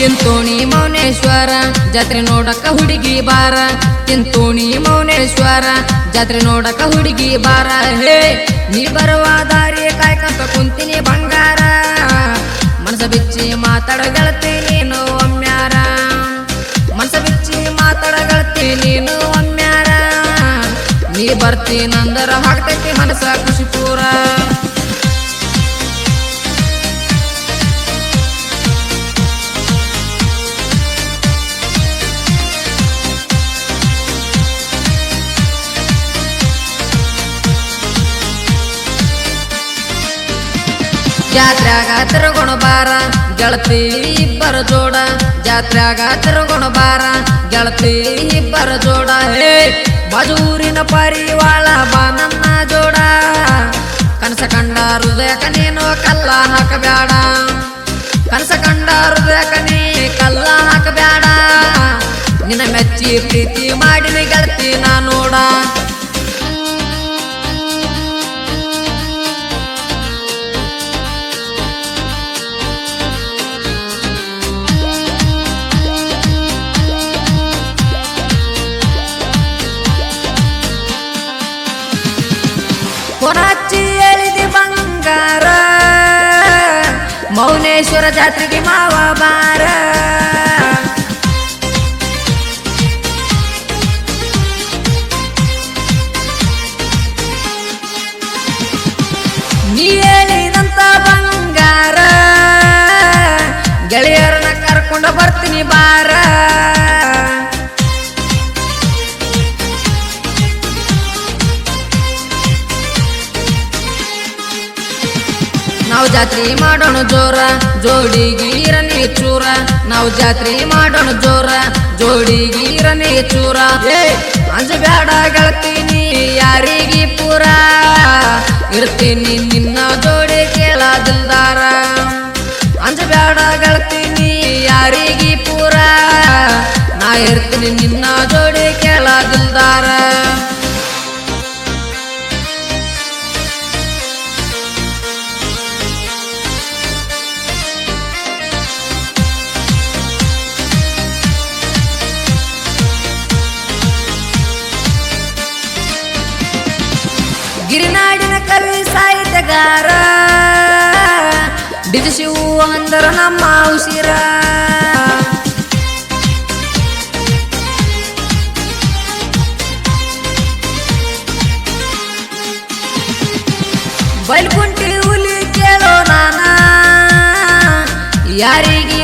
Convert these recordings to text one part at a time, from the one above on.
ತಿಂತೋಣಿ ಮೌನೇಶ್ವರ, ಜಾತ್ರೆ ನೋಡಕ ಹುಡುಗಿ ಬಾರ. ತಿಂತೋಣಿ ಮೌನೇಶ್ವರ, ಜಾತ್ರೆ ನೋಡಕ ಹುಡುಗಿ ಬಾರ. ಹೇ, ನೀ ಬರುವ ದಾರಿ ಕಾಯ್ಕಂತ ಕುಂತೀನಿ ಬಂಗಾರ. ಮನಸ ಬಿಚ್ಚಿ ಮಾತಾಡಗಳತಿ ನೀನು ಒಮ್ಮ್ಯಾರ ಮನಸ ಬಿಚ್ಚಿ ಮಾತಾಡಗಳತಿ ನೀನು ಒಮ್ಮ್ಯಾರ ನೀ ಬರ್ತೀನಂದರ ಹಾಕ್ತೈತಿ ಮನಸ ಖುಷಿ ಪೂರ ಜಾತ್ರ್ಯಾಗ ತಿರುಗುಣ ಬಾರ, ಗೆಳತಿ ಇಬ್ಬರ ಜೋಡ. ಜಾತ್ರ್ಯಾಗ ತಿರುಗುಣ ಬಾರ, ಗೆಳತಿ ಇಬ್ಬರ ಜೋಡ. ಹೇ, ಬಾಜೂರಿನ ಪರಿವಾಳ ಬಾ ನನ್ನ ಜೋಡ. ಕನಸ ಕಂಡ ಹೃದಯಕ ನೀನು ಕಲ್ಲ ಹಾಕಬ್ಯಾಡ. ಕನಸ ಕಂಡ ಹೃದಯಕ ನೀ ಕಲ್ಲ ಹಾಕಬ್ಯಾಡ. ನಿನ್ನ ಮೆಚ್ಚಿ ಪ್ರೀತಿ ಮಾಡಿನ ಗೆಳತಿ ನಾ ನೋಡ. ಕೊನಾಚಿ ಎಳಿದಿ ಬಂಗಾರ ಮೌನೇಶ್ವರ ಜಾತ್ರೆಗೆ ಮಾವ ಬಾರ. ಜಾತ್ರೆ ಮಾಡೋಣ ಜೋರ ಜೋಡಿಗೀರನೇ ಚೂರ ನಾವು ಜಾತ್ರೆ ಮಾಡೋಣ ಜೋರ ಜೋಡಿಗೀರನೇ ಚೂರ ಬೇಡ ಗೆಳತೀನಿ ಯಾರಿಗಿ ಪೂರ? ಇರ್ತೀನಿ ನಿನ್ನ ಜೋಡಿ ಕೇಳ ದಿಲ್ದಾರ. ಬೇಡ ಗೆಳ್ತೀನಿ ಯಾರಿಗಿ ಪೂರ? ನಾ ಇರ್ತೀನಿ ನಿನ್ನ ಜೋಡಿ ಗಿರಿನಾಡಿನ ಕವಿ ಸಾಹಿತ್ಯಗಾರ. ಅಂದರು ಅಂದರ ನಮ್ಮ ಉಸಿರ. ಬಲ್ಕುಂಟಿ ಹುಲಿ ಕೇಳೋ ನಾನ. ಯಾರಿಗೆ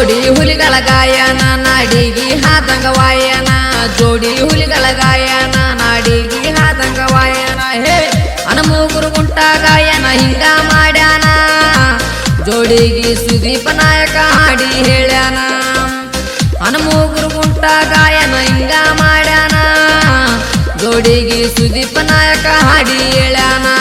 ಜೋಡಿ ಹುಲಿಗಳ ಗಾಯನ, ನಾಡಿಗೆ ಹಾದಂಗ ವಾಯನ. ಜೋಡಿ ಹುಲಿಗಳ ಗಾಯನ, ನಾಡಿಗೆ ಹಾದಂಗ ವಾಯನ. ಹೇ ಅನಮೂಗುರು ಗುಂಟ ಗಾಯನ ಹಿಂಗ ಮಾಡ್ಯಾನ. ಜೋಡಿಗಿ ಸುದೀಪ ನಾಯಕ ಹಾಡಿ ಹೇಳ್ಯಾನ. ಅನಮೂಗುರು ಗುಂಟ ಗಾಯನ ಹಿಂಗ ಮಾಡ್ಯಾನ. ಜೋಡಿಗಿ ಸುದೀಪ ನಾಯಕ ಹಾಡಿ ಹೇಳ್ಯಾನ.